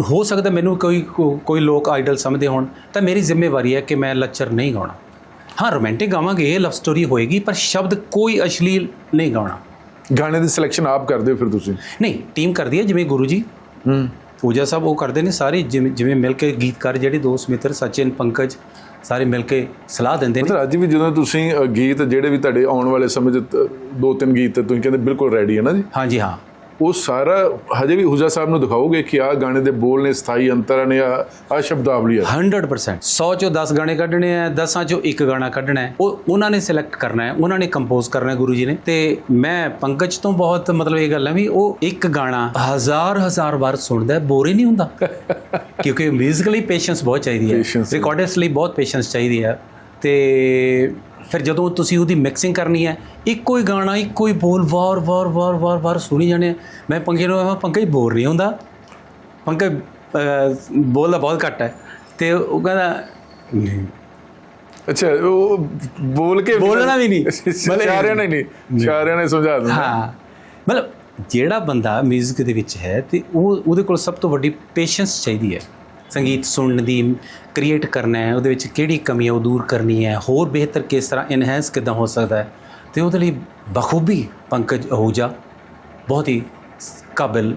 ਹੋ ਸਕਦਾ ਮੈਨੂੰ ਕੋਈ ਕੋ- ਕੋਈ ਲੋਕ ਆਈਡਲ ਸਮਝਦੇ ਹੋਣ ਤਾਂ ਮੇਰੀ ਜ਼ਿੰਮੇਵਾਰੀ ਹੈ ਕਿ ਮੈਂ ਲੱਚਰ ਨਹੀਂ ਗਾਉਣਾ। ਹਾਂ ਰੋਮਾਂਟਿਕ ਗਾਵਾਂਗੇ ਲਵ ਸਟੋਰੀ ਹੋਏਗੀ ਪਰ ਸ਼ਬਦ ਕੋਈ ਅਸ਼ਲੀਲ ਨਹੀਂ ਗਾਉਣਾ। ਗਾਣੇ ਦੀ ਸਿਲੈਕਸ਼ਨ ਆਪ ਕਰਦੇ ਹੋ ਫਿਰ ਤੁਸੀਂ? ਨਹੀਂ ਟੀਮ ਕਰਦੀ ਹੈ ਜਿਵੇਂ ਗੁਰੂ ਜੀ। ਹੂੰ। ਪੂਜਾ ਸਾਹਿਬ ਉਹ ਕਰਦੇ ਨੇ ਸਾਰੇ ਜਿਵੇਂ ਜਿਵੇਂ ਮਿਲ ਕੇ ਗੀਤਕਾਰ ਜਿਹੜੇ ਦੋਸਤ ਮਿੱਤਰ ਸਚਿਨ ਪੰਕਜ ਸਾਰੇ ਮਿਲ ਕੇ ਸਲਾਹ ਦਿੰਦੇ ਨੇ। ਮਤਲਬ ਅੱਜ ਵੀ ਜਦੋਂ ਤੁਸੀਂ ਅ, ਗੀਤ ਜਿਹੜੇ ਵੀ ਤੁਹਾਡੇ ਆਉਣ ਵਾਲੇ ਸਮੇਂ 'ਚ ਤ- ਦੋ ਤਿੰਨ ਗੀਤ ਤੁਸੀਂ ਕਹਿੰਦੇ ਬਿਲਕੁਲ ਰੈਡੀ ਹੈ ਨਾ ਜੀ? ਹਾਂਜੀ ਹਾਂ। ਉਹ ਸਾਰਾ ਹਜੇ ਵੀ ਹੁਜਾ ਸਾਹਿਬ ਨੂੰ ਦਿਖਾਓਗੇ ਕਿ ਆ ਗਾਣੇ ਦੇ ਬੋਲ ਨੇ ਸਥਾਈ ਅੰਤਰ ਨੇ ਆ ਆ ਸ਼ਬਦਾਵਲੀ ਹੈ 100% 100 ਚੋਂ 10 ਗਾਣੇ ਕੱਢਣੇ ਆ 10 ਚੋਂ ਇੱਕ ਗਾਣਾ ਕੱਢਣਾ ਹੈ। ਉਹ ਉਹਨਾਂ ਨੇ ਸਿਲੈਕਟ ਕਰਨਾ ਹੈ ਉਹਨਾਂ ਨੇ ਕੰਪੋਜ਼ ਕਰਨਾ ਹੈ ਗੁਰੂ ਜੀ ਨੇ। ਤੇ ਮੈਂ ਪੰਕਜ ਤੋਂ ਬਹੁਤ ਮਤਲਬ ਇਹ ਗੱਲ ਹੈ ਵੀ ਉਹ ਇੱਕ ਗਾਣਾ ਹਜ਼ਾਰ ਹਜ਼ਾਰ ਵਾਰ ਸੁਣਦਾ ਹੈ ਬੋਰ ਹੀ ਨਹੀਂ ਹੁੰਦਾ। ਕਿਉਂਕਿ ਮਿਊਜ਼ਿਕਲੀ ਪੇਸ਼ੈਂਸ ਬਹੁਤ ਚਾਹੀਦੀ ਹੈ। ਰਿਕਾਰਡਰਸ ਲਈ ਬਹੁਤ ਪੇਸ਼ੈਂਸ ਚਾਹੀਦੀ ਹੈ। ਤੇ ਫਿਰ ਜਦੋਂ ਤੁਸੀਂ ਉਹਦੀ ਮਿਕਸਿੰਗ ਕਰਨੀ ਹੈ ਇੱਕੋ ਹੀ ਗਾਣਾ ਇੱਕੋ ਹੀ ਬੋਲ ਵਾਰ ਵਾਰ ਵਾਰ ਵਾਰ ਵਾਰ ਸੁਣੀ ਜਾਣੇ। ਮੈਂ ਪੰਕਜ ਨੂੰ ਮੈਂ ਪੰਕਜ ਬੋਰ ਨਹੀਂ ਹੁੰਦਾ। ਅਹ, ਬੋਲਦਾ ਬਹੁਤ ਘੱਟ ਹੈ। ਤੇ ਉਹ ਕਹਿੰਦਾ ਨਹੀਂ। ਅੱਛਾ ਉਹ ਬੋਲ ਕੇ ਬੋਲਣਾ ਵੀ ਨਹੀਂ। ਮਤਲਬ- ਸਾਰਿਆਂ ਨੇ ਨਹੀਂ ਸਾਰਿਆਂ ਨੇ ਸਮਝਾ ਦਿੰਦਾ ਹਾਂ। ਮਤਲਬ ਜਿਹੜਾ ਬੰਦਾ 뮤직 ਦੇ ਵਿੱਚ ਹੈ ਤੇ ਉਹ ਉਹਦੇ ਕੋਲ ਸਭ ਤੋਂ ਵੱਡੀ ਪੇਸ਼ੈਂਸ ਚਾਹੀਦੀ ਹੈ। ਸੰਗੀਤ ਸੁਣਨ ਦੀ ਕ੍ਰੀਏਟ ਕਰਨਾ ਹੈ, ਉਹਦੇ ਵਿੱਚ ਕਿਹੜੀ ਕਮੀ ਹੈ, ਉਹ ਦੂਰ ਕਰਨੀ ਹੈ, ਹੋਰ ਬਿਹਤਰ ਕਿਸ ਤਰ੍ਹਾਂ ਇਨਹੈਂਸ ਕਿਦਾਂ ਹੋ ਸਕਦਾ ਹੈ, ਤੇ ਉਹਦੇ ਲਈ ਬਖੂਬੀ ਪੰਕਜ ਅਹੂਜਾ ਬਹੁਤ ਹੀ ਕਾਬਿਲ